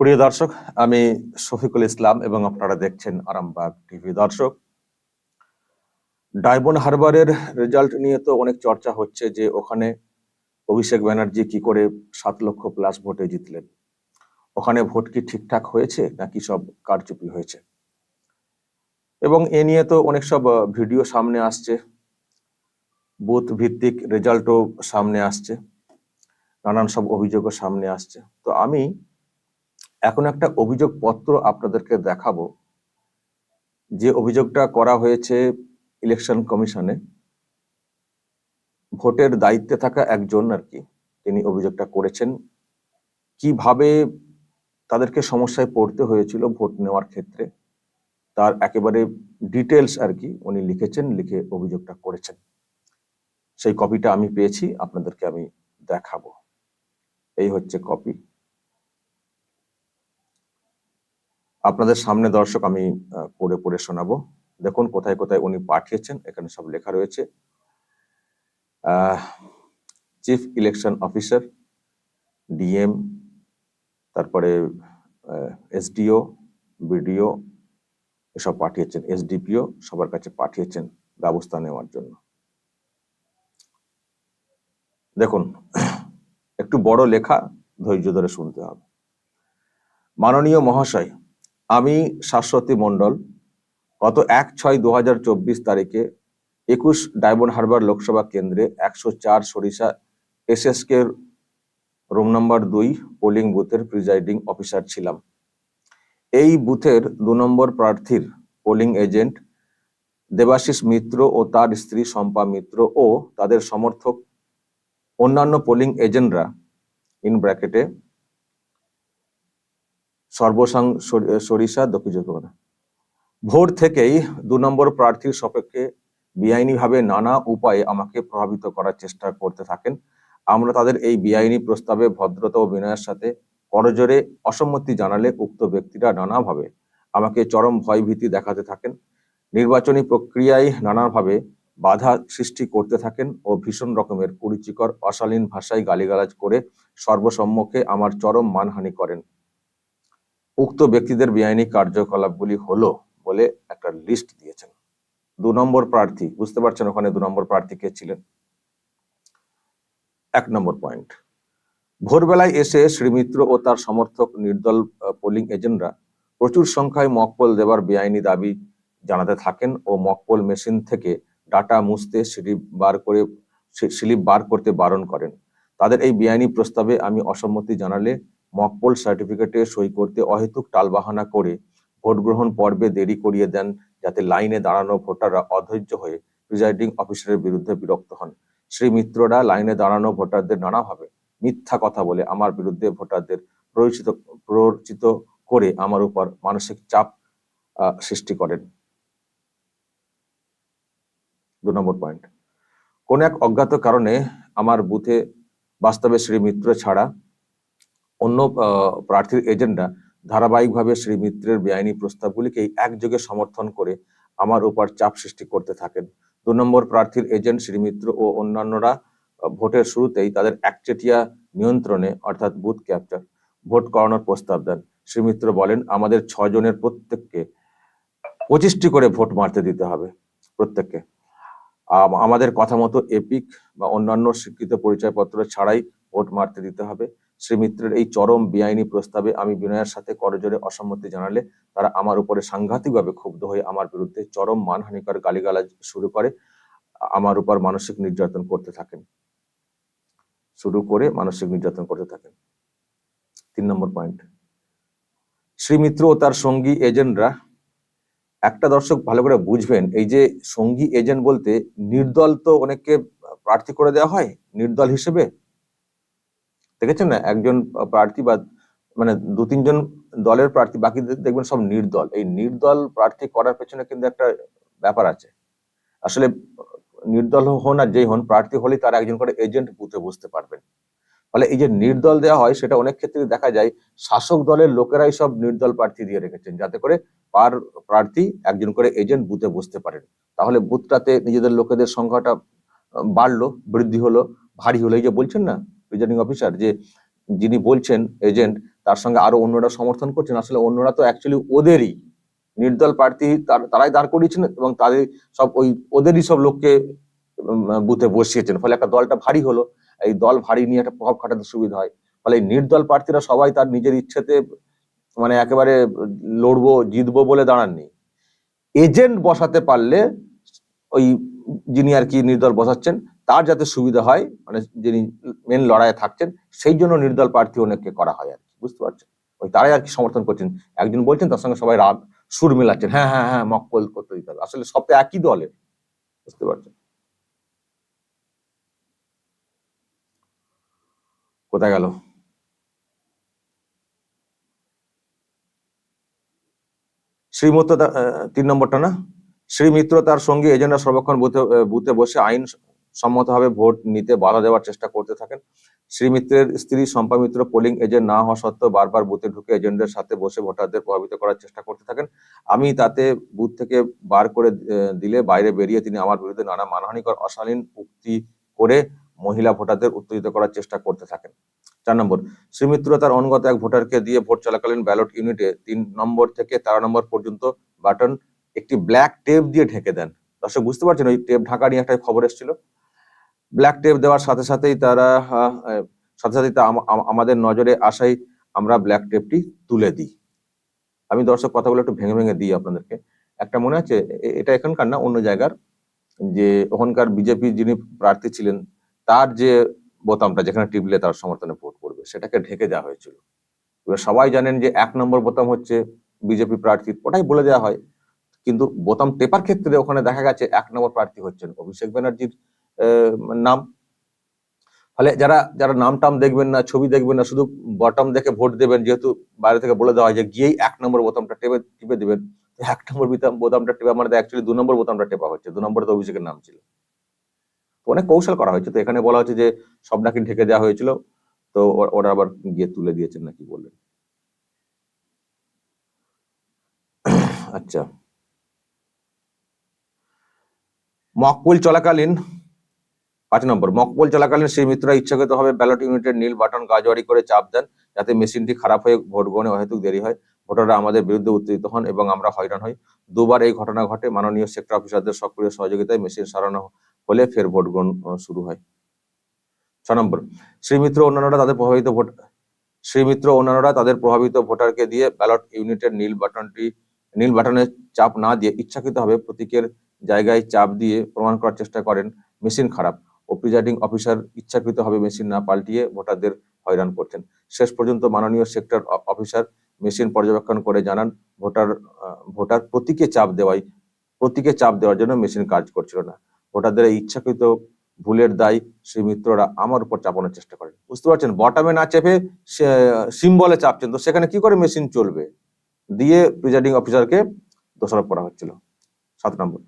প্রিয় দর্শক, আমি শফিকুল ইসলাম এবং আপনারা দেখছেন আরামবাগ টিভি। দর্শক, ডায়মন্ড হারবারের রেজাল্ট নিয়ে তো অনেক চর্চা হচ্ছে যে ওখানে অভিষেক ব্যানার্জি কি করে সাত লক্ষ প্লাস ভোটে জিতলেন। ওখানে ভোট কি ঠিকঠাক হয়েছে নাকি সব কারচুপি হয়েছে? এবং এ নিয়ে তো অনেক সব ভিডিও সামনে আসছে। বুথ ভিত্তিক রেজাল্টও সামনে আসছে। নানান সব অভিযোগও সামনে আসছে। তো আমি এখন একটা অভিযোগ পত্র আপনাদেরকে দেখাবো। যে অভিযোগটা করা হয়েছে ইলেকশন কমিশনে, ভোটের দায়িত্বে থাকা একজন আর কি, তিনি অভিযোগটা করেছেন। কীভাবে তাদেরকে সমস্যায় পড়তে হয়েছিল ভোট নেওয়ার ক্ষেত্রে, তার একেবারে ডিটেলস আর কি উনি লিখেছেন, লিখে অভিযোগটা করেছেন। সেই কপিটা আমি পেয়েছি, আপনাদেরকে আমি দেখাবো। এই হচ্ছে কপি। আপনাদের সামনে দর্শক আমি পড়ে পড়ে শোনাবো। দেখুন কোথায় কোথায় উনি পাঠিয়েছেন, এখানে সব লেখা রয়েছে। চিফ ইলেকশন অফিসার ডিএম তারপরে এসডিও বিডিও এসব পাঠিয়েছেন। এসডিপিও সবার কাছে পাঠিয়েছেন ব্যবস্থা নেওয়ার জন্য। দেখুন, একটু বড় লেখা ধৈর্য ধরে শুনতে হবে। মাননীয় মহাশয় আমি শাশ্বতী মণ্ডল, গত এক ছয় দু হাজার চব্বিশ তারিখে একুশ ডায়মন্ড হারবার লোকসভা কেন্দ্রে একশো চার সরিষা এসএসকে রুম নম্বর দুই পোলিং বুথের প্রিজাইডিং অফিসার ছিলাম। এই বুথের দু নম্বর প্রার্থীর পোলিং এজেন্ট দেবাশিস মিত্র ও তার স্ত্রী শম্পা মিত্র ও তাদের সমর্থক অন্যান্য পোলিং এজেন্টরা ইন ব্র্যাকেটে সর্বসাং সরিষা, দক্ষিণ। ভোর থেকেই দু নম্বর প্রার্থীর সপক্ষে বেআইনিভাবে নানা উপায়ে আমাকে প্রভাবিত করার চেষ্টা করতে থাকেন। আমরা তাদের এই বেআইনি প্রস্তাবে ভদ্রতা ও বিনয়ের সাথে করজোরে অসম্মতি জানালে উক্ত ব্যক্তিরা নানাভাবে আমাকে চরম ভয়ভীতি দেখাতে থাকেন। নির্বাচনী প্রক্রিয়ায় নানাভাবে বাধা সৃষ্টি করতে থাকেন ও ভীষণ রকমের কুরুচিকর, অশালীন ভাষায় গালিগালাজ করে সর্বসম্মুখে আমার চরম মানহানি করেন। উক্ত ব্যক্তিদের বেআইনি কার্যকলাপগুলি হলো বলে একটা লিস্ট দিয়েছেন। দু নম্বর প্রার্থী, বুঝতে পারছেন ওখানে দু নম্বর প্রার্থী কে ছিলেন? এক নম্বর পয়েন্ট ভোরবেলায় এসে শ্রীমিত্র ও তার সমর্থক নির্দল পোলিং এজেন্টরা প্রচুর সংখ্যায় মকপল দেওয়ার বেআইনি দাবি জানাতে থাকেন ও মকপল মেশিন থেকে ডাটা মুছতে স্লিপ বার করে, স্লিপ বার করতে বারণ করেন। তাদের এই বেআইনি প্রস্তাবে আমি অসম্মতি জানালে মকপল সার্টিফিকেটে সই করতে অহেতুক টালবাহানা করে ভোট গ্রহণ পর্বে দেরি করিয়ে দেন যাতে লাইনে দাঁড়ানো ভোটাররা অধৈর্য হয়ে প্রিজাইডিং অফিসারের বিরুদ্ধে বিরক্ত হন। শ্রী মিত্ররা লাইনে দাঁড়ানো ভোটারদের নানাভাবে মিথ্যা কথা বলে আমার বিরুদ্ধে ভোটারদের প্ররোচিত প্ররোচিত করে আমার উপর মানসিক চাপ সৃষ্টি করেন। দু নম্বর পয়েন্ট। কোন এক অজ্ঞাত কারণে আমার বুথে বাস্তবে শ্রী মিত্র ছাড়া অন্য প্রার্থীর এজেন্টরা ধারাবাহিকভাবে শ্রী মিত্রের বেআইনি প্রস্তাবগুলিকেই একযোগে সমর্থন করে আমার উপর চাপ সৃষ্টি করতে থাকেন। দু নম্বর প্রার্থীর এজেন্ট শ্রী মিত্র ও অন্যান্যরা ভোটের শুরুতেই তাদের একচেটিয়া নিয়ন্ত্রণে, অর্থাৎ বুথ ক্যাপচার, ভোট করানোর প্রস্তাব দেন। শ্রী মিত্র বলেন, আমাদের ছজনের প্রত্যেককে পঁচিশটি করে ভোট মারতে দিতে হবে, প্রত্যেককে। আমাদের কথা মতো এপিক বা অন্যান্য স্বীকৃত পরিচয়পত্র ছাড়াই ভোট মারতে দিতে হবে। শ্রী মিত্রের এই চরম বেআইনি প্রস্তাবে আমি বিনয়ের সাথে করজোরে অসম্মতি জানালে তারা আমার উপরে সাংঘাতিকভাবে ক্ষুব্ধ হয়ে আমার বিরুদ্ধে চরম মানহানিকর গালিগালাজ শুরু করে, আমার উপর মানসিক নির্যাতন করতে থাকেন। শুরু করে মানসিক নির্যাতন করতে থাকেন। তিন নম্বর পয়েন্ট। শ্রী মিত্র ও তার সঙ্গী এজেন্টরা, একটা দর্শক ভালো করে বুঝবেন, এই যে সঙ্গী এজেন্ট বলতে নির্দল তো অনেককে প্রার্থী করে দেওয়া হয়, নির্দল হিসেবে দেখেছেন না? একজন প্রার্থী বা মানে দু তিনজন দলের প্রার্থী, বাকি দেখবেন সব নির্দল। এই নির্দল প্রার্থী করার পেছনে কিন্তু একটা ব্যাপার আছে। আসলে নির্দল হন আর যেই হন, প্রার্থী হলেই তার একজন করে এজেন্ট বুথে বসতে পারবেন। ফলে এই যে নির্দল দেওয়া হয়, সেটা অনেক ক্ষেত্রে দেখা যায়, শাসক দলের লোকেরাই সব নির্দল প্রার্থী দিয়ে রেখেছেন, যাতে করে পার প্রার্থী একজন করে এজেন্ট বুথে বসতে পারেন। তাহলে বুথটাতে নিজেদের লোকেদের সংখ্যাটা বাড়লো, বৃদ্ধি হলো, ভারী হলো, এই যে বলছেন না? প্রিজাইডিং অফিসার যে যিনি বলছেন এজেন্ট তার সঙ্গে আরও অন্যরা সমর্থন করছেন। আসলে অন্যরা তো অ্যাকচুয়ালি ওদেরই। নির্দল প্রার্থী তার- তারাই দাঁড় করিয়েছেন এবং তাদের সব ওই, ওদেরই সব লোককে বুথে বসিয়েছেন। ফলে একটা দলটা ভারী হলো। এই দল ভারী নিয়ে একটা প্রভাব খাটাতে সুবিধা হয়। ফলে নির্দল প্রার্থীরা সবাই তার নিজের ইচ্ছেতে মানে একেবারে লড়বো, জিতবো বলে দাঁড়াননি। এজেন্ট বসাতে পারলে ওই যিনি আর কি নির্দল বসাচ্ছেন তার যাতে সুবিধা হয় মানে যিনি মেন লড়াইয়ে থাকছেন, সেই জন্য নির্দল প্রার্থী অনেককে করা হয় আর কি, বুঝতে পারছেন? ওই তারাই আর কি সমর্থন করছেন। একজন বলছেন, তার সঙ্গে সবাই রাগ, সুর মেলাচ্ছেন হ্যাঁ হ্যাঁ হ্যাঁ মক্কল করতে দিতে হবে। আসলে সব তো একই দলের, বুঝতে পারছেন? কোথায় গেল? শ্রীমত্ত তিন নম্বরটা না? শ্রী মিত্র তার সঙ্গে এজেন্ডা সর্বক্ষণ বুথে বুথে বসে আইন সম্মতভাবে ভোট নিতে বাধা দেওয়ার চেষ্টা করতে থাকেন। শ্রী মিত্রের স্ত্রী শম্পা মিত্র পোলিং এজেন্ট না হওয়া সত্ত্বেও বারবার বুথে ঢুকে এজেন্টের সাথে বসে ভোটারদের প্রভাবিত করার চেষ্টা করতে থাকেন। আমি তাতে বুথ থেকে বার করে দিলে বাইরে বেরিয়ে তিনি আমার বিরুদ্ধে নানা মানহানিকর, অশালীন উক্তি করে মহিলা ভোটারদের উত্তেজিত করার চেষ্টা করতে থাকেন। চার নম্বর শ্রীমিত্র তার অনুগত এক ভোটারকে দিয়ে ভোট চলাকালীন ব্যালট ইউনিটে তিন নম্বর থেকে তেরো নম্বর পর্যন্ত বাটন একটি ব্ল্যাক টেপ দিয়ে ঢেকে দেন। দর্শক, বুঝতে পারছেন ওই টেপ ঢাকা নিয়ে একটা খবর এসেছিল? ব্ল্যাক টেপ দেওয়ার সাথে সাথেই তারা সাথে সাথেই আমাদের নজরে আসাই আমরা ব্ল্যাক টেপটি তুলে দিই। আমি দর্শক কথাগুলো একটু ভেঙে ভেঙে দিই আপনাদেরকে। একটা মনে আছে এটা এখানকার না, অন্য জায়গার? যে ওখানকার বিজেপি যিনি প্রার্থী ছিলেন, তার যে বোতামটা যেখানে টিপলে তার সমর্থনে ভোট করবে সেটাকে ঢেকে দেওয়া হয়েছিল। এবার সবাই জানেন যে এক নম্বর বোতাম হচ্ছে বিজেপি প্রার্থীর ওটাই বলে দেওয়া হয়। কিন্তু বোতাম টেপার ক্ষেত্রে ওখানে দেখা গেছে, এক নম্বর প্রার্থী হচ্ছেন অভিষেক ব্যানার্জির নাম। ফলে যারা যারা নাম টাম দেখবেন না, ছবি দেখবেন না, শুধু বটম দেখে ভোট দেবেন, যেহেতু বাইরে থেকে বলে দেওয়া হয় যে গিয়েই এক নম্বর বোতামটা টেপে, টিপে দেবেন এক নম্বর বোতাম, বোতামটা টেপা মানে অ্যাকচুয়ালি দু নম্বর বোতামটা টেপা হচ্ছে, দু নম্বরে তো অভিষেকের নাম ছিল। তো অনেক কৌশল করা হয়েছে, তো এখানে বলা হচ্ছে যে সব নাকি ঢেকে দেওয়া হয়েছিল, তো ওরা আবার গিয়ে তুলে দিয়েছেন নাকি বললেন। আচ্ছা। মকবুল চলাকালীন পাঁচ নম্বর, মকবল চলাকালীন সেই মিত্ররা ইচ্ছাকৃতভাবে ব্যালট ইউনিটের নীল বাটন গাজোয়ারি করে চাপ দেন যাতে মেশিনটি খারাপ হয়ে ভোট গ্রহণে অহেতুক দেরি হয়। ভোটাররা আমাদের বিরুদ্ধে উত্তেজিত হন এবং আমরা হয়রান হই। দুবার এই ঘটনা ঘটে। মাননীয় সেক্টর অফিসারদের সক্রিয় সহযোগিতায় মেশিন সারানো হলে ফের ভোট গ্রহণ শুরু হয়। ছ নম্বর শ্রীমিত্র অন্যান্যরা তাদের প্রভাবিত ভোট শ্রীমিত্র অন্যান্যরা তাদের প্রভাবিত ভোটারকে দিয়ে ব্যালট ইউনিটের নীল বাটনটি নীল বাটনে চাপ না দিয়ে ইচ্ছাকৃতভাবে প্রতীকের জায়গায় চাপ দিয়ে প্রমাণ করার চেষ্টা করেন। মেশিন খারাপ। প্রিজাইডিং অফিসার ইচ্ছাকৃতভাবে মেশিন না পাল্টিয়ে ভোটারদের হয়রান করছেন। শেষ পর্যন্ত মাননীয় সেক্টর অফিসার মেশিন পর্যবেক্ষণ করে জানান, ভোটার ভোটার প্রতীকে চাপ দেওয়াই, প্রতীকে চাপ দেওয়ার জন্য মেশিন কাজ করছিল না। ভোটারদের এই ইচ্ছাকৃত ভুলের দায় শ্রী মিত্ররা আমার উপর চাপানোর চেষ্টা করেন। বুঝতে পারছেন? বটামে না চেপে সিম্বলে চাপছেন। তো সেখানে কি করে মেশিন চলবে? দিয়ে প্রিজাইডিং অফিসারকে দোষারোপ করা হচ্ছিল। সাত নম্বর।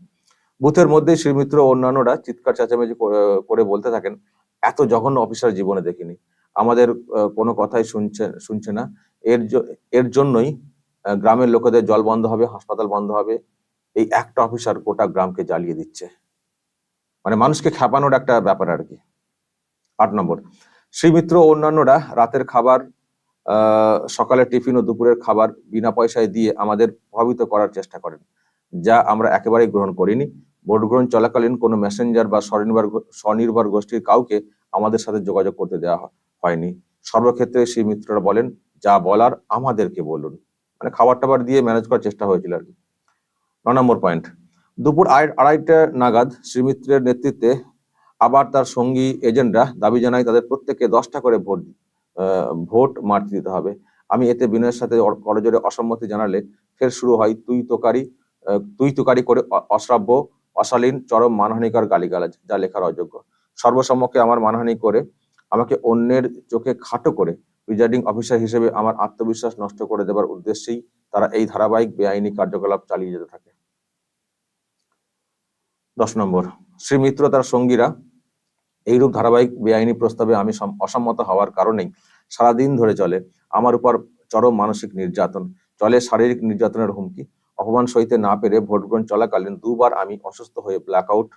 বুথের মধ্যে শ্রীমিত্র অন্যান্যরা চিৎকার চেঁচামেচি করে- বলতে থাকেন এত জঘন্য অফিসার জীবনে দেখিনি। আমাদের কোনো কথাই শুনছে শুনছে না। এর এর জন্যই গ্রামের লোকেদের জল বন্ধ হবে হাসপাতাল বন্ধ হবে। এই একটা অফিসার গোটা গ্রামকে জ্বালিয়ে দিচ্ছে। মানে মানুষকে খেপানোর একটা ব্যাপার আর কি। আট নম্বর। শ্রীমিত্র ও অন্যান্যরা রাতের খাবার আহ, সকালের টিফিন ও দুপুরের খাবার বিনা পয়সায় দিয়ে আমাদের প্রভাবিত করার চেষ্টা করেন যা আমরা একেবারেই গ্রহণ করিনি। ভোট গ্রহণ চলাকালীন কোনো মেসেঞ্জার বা স্বনির্ভর স্বনির্ভর গোষ্ঠীর কাউকে আমাদের সাথে যোগাযোগ করতে দেওয়া হয়নি। সর্বক্ষেত্রে সেই মিত্ররা বলেন, যা বলার আমাদেরকে বলুন। মানে খাবার টাবার দিয়ে ম্যানেজ করার চেষ্টা হয়েছিল আর কি। ন নম্বর পয়েন্ট দুপুর আড়াই, আড়াইটা নাগাদ শ্রীমিত্রের নেতৃত্বে আবার তার সঙ্গী এজেন্টরা দাবি জানায়, তাদের প্রত্যেককে দশটা করে ভোট ভোট মারতে দিতে হবে। আমি এতে বিনয়ের সাথে করজোরে অসম্মতি জানালে ফের শুরু হয় তুই তোকারি তুই তোকারি করে অশ্রাব্য অশালীন, চরম, মানহানিকর গালিগালাজ, যা লেখার অযোগ্য। সর্বসম্মুখে আমার মানহানি করে, আমাকে অন্যের চোখে খাটো করে, প্রিজাইডিং অফিসার হিসেবে আমার আত্মবিশ্বাস নষ্ট করে দেবার উদ্দেশ্যেই তারা এই ধারাবাহিক বেআইনি কার্যকলাপ চালিয়ে যেতে থাকে। দশ নম্বর, শ্রী মিত্র তার সঙ্গীরা এইরূপ ধারাবাহিক বেআইনি প্রস্তাবে আমি সম- অসম্মত হওয়ার কারণেই সারাদিন ধরে চলে। আমার উপর চরম মানসিক নির্যাতন, চলে শারীরিক নির্যাতনের হুমকি অপমান সইতে না পেরে ভোট গ্রহণ চলাকালীন দুবার আমি অসুস্থ হয়ে ব্ল্যাকআউট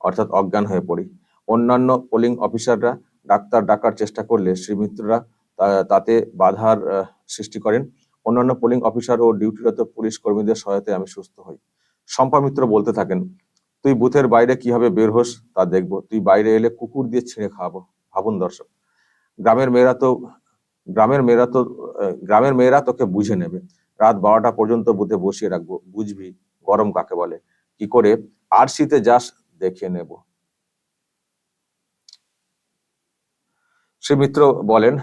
অর্থাৎ অজ্ঞান হয়ে পড়ি। অন্যান্য পোলিং অফিসাররা ডাক্তার ডাকার চেষ্টা করলে শ্রীমিত্ররা তা- তাতে বাধার সৃষ্টি করেন। অন্যান্য পোলিং অফিসার ও ডিউটিরত পুলিশ কর্মীদের সহায়তায় আমি সুস্থ হই। শম্পা মিত্র বলতে থাকেন, তুই বুথের বাইরে কীভাবে বের হোস তা দেখব। তুই বাইরে এলে কুকুর দিয়ে ছিঁড়ে খাওয়াবো। ভাবুন দর্শক, গ্রামের মেয়েরা তো, গ্রামের মেয়েরা তো গ্রামের মেয়েরা তোকে বুঝে নেবে। রাত বারোটা পর্যন্ত বুথে বসিয়ে রাখব। বুঝবি গরম কাকে বলে। কি করে? আরসিতে যাস দেখে নেব। শ্রী মিত্র বলেন,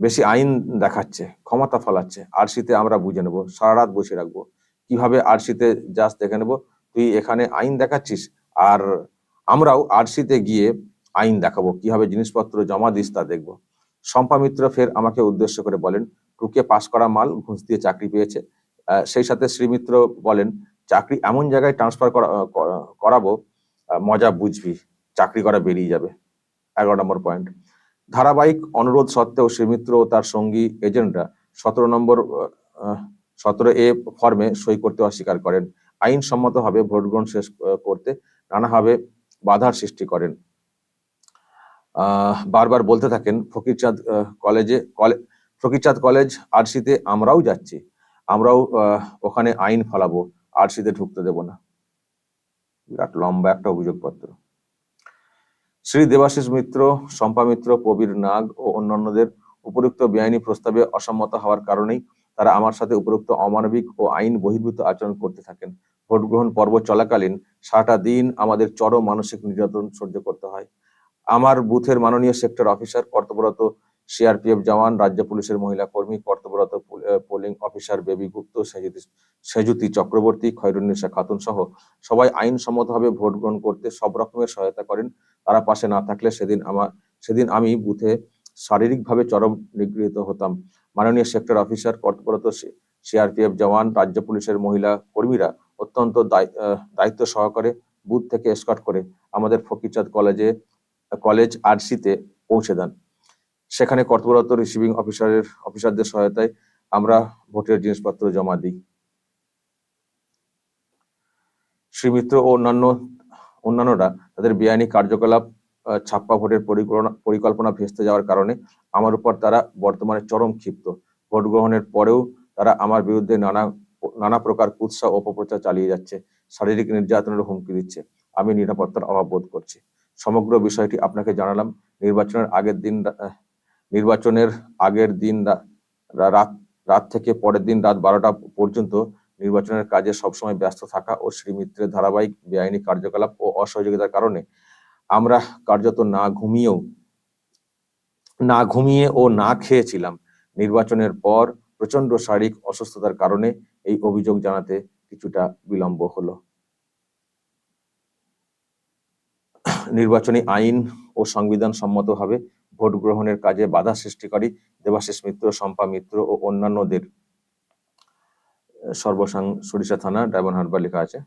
বেশি আইন দেখাচ্ছে, ক্ষমতা ফলাচ্ছে, আরসিতে আমরা বুঝে নেব, সারা রাত বসে রাখব। কীভাবে আরসিতে যাস দেখে নেব? তুই এখানে আইন দেখাচ্ছিস, আর আমরাও আরসিতে গিয়ে আইন দেখাবো। কীভাবে জিনিসপত্র জমা দিস তা দেখব। শম্পা মিত্র ফের আমাকে উদ্দেশ্য করে বলেন টুকে পাশ করা মাল, ঘুষ দিয়ে চাকরি পেয়েছে। সেই সাথে শ্রীমিত্র বলেন, চাকরি এমন জায়গায় ট্রান্সফার করা করাবো মজা বুঝবি, চাকরি করা বেরিয়ে যাবে। এগারো নম্বর পয়েন্ট ধারাবাহিক অনুরোধ সত্ত্বেও শ্রীমিত্র ও তার সঙ্গী এজেন্টরা সতেরো নম্বর সতেরো এ ফর্মে সই করতে অস্বীকার করেন। আইনসম্মতভাবে ভোট গ্রহণ শেষ করতে নানাভাবে বাধার সৃষ্টি করেন। বারবার বলতে থাকেন, ফকিরচাঁদ কলেজে, কলে ফকিরচাঁদ কলেজ, আরসিতে আমরাও যাচ্ছি। আমরাও ওখানে আইন ফলাবো, আরসিতে ঢুকতে দেব না। বিরাট লম্বা একটা অভিযোগপত্র। শ্রী দেবাশিস মিত্র, শম্পা মিত্র, প্রবীর নাগ ও অন্যান্যদের উপযুক্ত বেআইনি প্রস্তাবে অসম্মত হওয়ার কারণেই তারা আমার সাথে উপযুক্ত অমানবিক ও আইন বহির্ভূত আচরণ করতে থাকেন। ভোট গ্রহণ পর্ব চলাকালীন সারাটা দিন আমাদের চরম মানসিক নির্যাতন সহ্য করতে হয়। আমার বুথের মাননীয় সেক্টর অফিসার, কর্তব্যরত সিআরপিএফ জওয়ান, রাজ্য পুলিশের মহিলা কর্মী, কর্তব্যরত পুল- অফিসার বেবি গুপ্ত, সেজুতি চক্রবর্তী খৈরুন্নিসা খাতুন সহ সবাই আইনসম্মতভাবে ভোট গ্রহণ করতে সব রকমের সহায়তা করেন। তারা পাশে না থাকলে সেদিন আমার সেদিন আমি বুথে শারীরিকভাবে চরম নিগৃহীত হতাম। মাননীয় সেক্টর অফিসার, কর্তব্যরত সিআরপিএফ জওয়ান, রাজ্য পুলিশের মহিলা কর্মীরা অত্যন্ত দায়িত্ব সহকারে বুথ থেকে স্কট করে আমাদের ফকিরচাঁদ কলেজে, কলেজ আরসিতে পৌঁছে দেন। সেখানে কর্তব্যরত রিসিভিং অফিসারের অফিসারদের সহায়তায় আমরা ভোটের জিনিসপত্র জমা দিই। শ্রীমিত্র ও অন্যান্য, অন্যান্যরা তাদের বেআইনি কার্যকলাপ ছাপ্পা ভোটের পরিকল্পনা পরিকল্পনা ভেস্তে যাওয়ার কারণে আমার উপর তারা বর্তমানে চরম ক্ষিপ্ত। ভোট গ্রহণের পরেও তারা আমার বিরুদ্ধে নানা নানা প্রকার কুৎসা অপপ্রচার চালিয়ে যাচ্ছে, শারীরিক নির্যাতনের হুমকি দিচ্ছে। আমি নিরাপত্তার অভাব বোধ করছি। সমগ্র বিষয়টি আপনাকে জানালাম। নির্বাচনের আগের দিন নির্বাচনের আগের দিন রাত রাত থেকে পরের দিন রাত বারোটা পর্যন্ত নির্বাচনের কাজে সবসময় ব্যস্ত থাকা ও শ্রীমিত্রের ধারাবাহিক বেআইনি কার্যকলাপ ও অসহযোগিতার কারণে আমরা কার্যত না ঘুমিয়েও, না ঘুমিয়ে ও না খেয়েছিলাম। নির্বাচনের পর প্রচণ্ড শারীরিক অসুস্থতার কারণে এই অভিযোগ জানাতে কিছুটা বিলম্ব হলো। নির্বাচনী আইন ও সংবিধান সম্মতভাবে ভোট গ্রহণের কাজে বাধা সৃষ্টিকারী দেবাশিস মিত্র, শম্পা মিত্র ও অন্যান্যদের সর্বসাং সরিষা থানা, ডায়মন্ড হারবার লেখা আছে।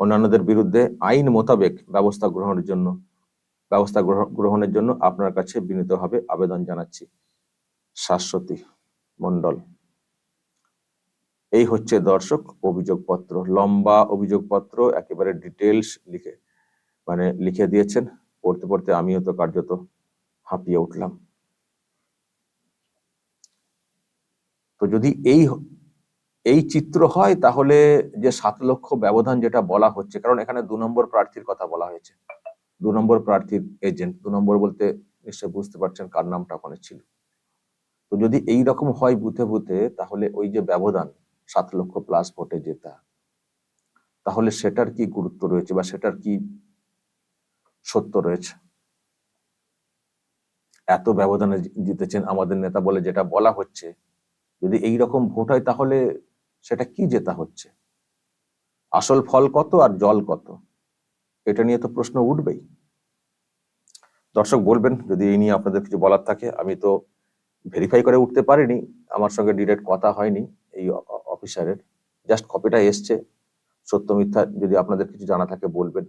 অন্যান্যদের বিরুদ্ধে আইন মোতাবেক ব্যবস্থা গ্রহণের জন্য, ব্যবস্থা গ্রহ- গ্রহণের জন্য আপনার কাছে বিনীতভাবে আবেদন জানাচ্ছি। শাশ্বতী মন্ডল এই হচ্ছে দর্শক অভিযোগপত্র। লম্বা অভিযোগপত্র, একেবারে ডিটেলস লিখে মানে লিখে দিয়েছেন। পড়তে পড়তে আমিও তো কার্যত হাঁপিয়ে উঠলাম। তো যদি এই এই চিত্র হয় তাহলে যে সাত লক্ষ ব্যবধান যেটা বলা হচ্ছে, কারণ এখানে দু নম্বর প্রার্থীর কথা বলা হয়েছে। দু নম্বর প্রার্থীর এজেন্ট দু নম্বর বলতে নিশ্চয় বুঝতে পারছেন কার নামটা ওখানে ছিল। তো যদি এই রকম হয় বুথে বুথে, তাহলে ওই যে ব্যবধান, সাত লক্ষ প্লাস ভোটে জেতা, তাহলে সেটার কি গুরুত্ব রয়েছে বা সেটার কি সত্য রয়েছে? এত ব্যবধানে জিতেছেন আমাদের নেতা বলে যেটা বলা হচ্ছে। যদি এই রকম ভোট হয় তাহলে সেটা কি জেতা হচ্ছে? আসল ফল কত আর জল কত? এটা নিয়ে তো প্রশ্ন উঠবেই। দর্শক বলবেন, যদি এই নিয়ে আপনাদের কিছু বলার থাকে, আমি তো ভেরিফাই করে উঠতে পারিনি, আমার সঙ্গে ডিরেক্ট কথা হয়নি এই অফিসারের। জাস্ট কপিটা এসছে। সত্য মিথ্যা যদি আপনাদের কিছু জানা থাকে বলবেন।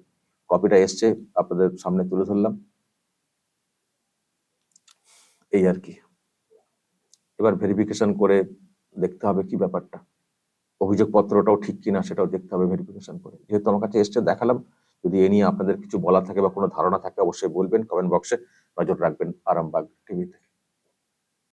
কপিটা এসছে, আপনাদের সামনে তুলে ধরলাম। এই আর কি। এবার ভেরিফিকেশন করে দেখতে হবে কি ব্যাপারটা। অভিযোগ পত্রটাও ঠিক কিনা সেটাও দেখতে হবে ভেরিফিকেশন করে। যেহেতু আমার কাছে এসছে, দেখালাম। যদি এ নিয়ে আপনাদের কিছু বলা থাকে বা কোনো ধারণা থাকে, অবশ্যই বলবেন। কমেন্ট বক্সে নজর রাখবেন আরামবাগ টিভিতে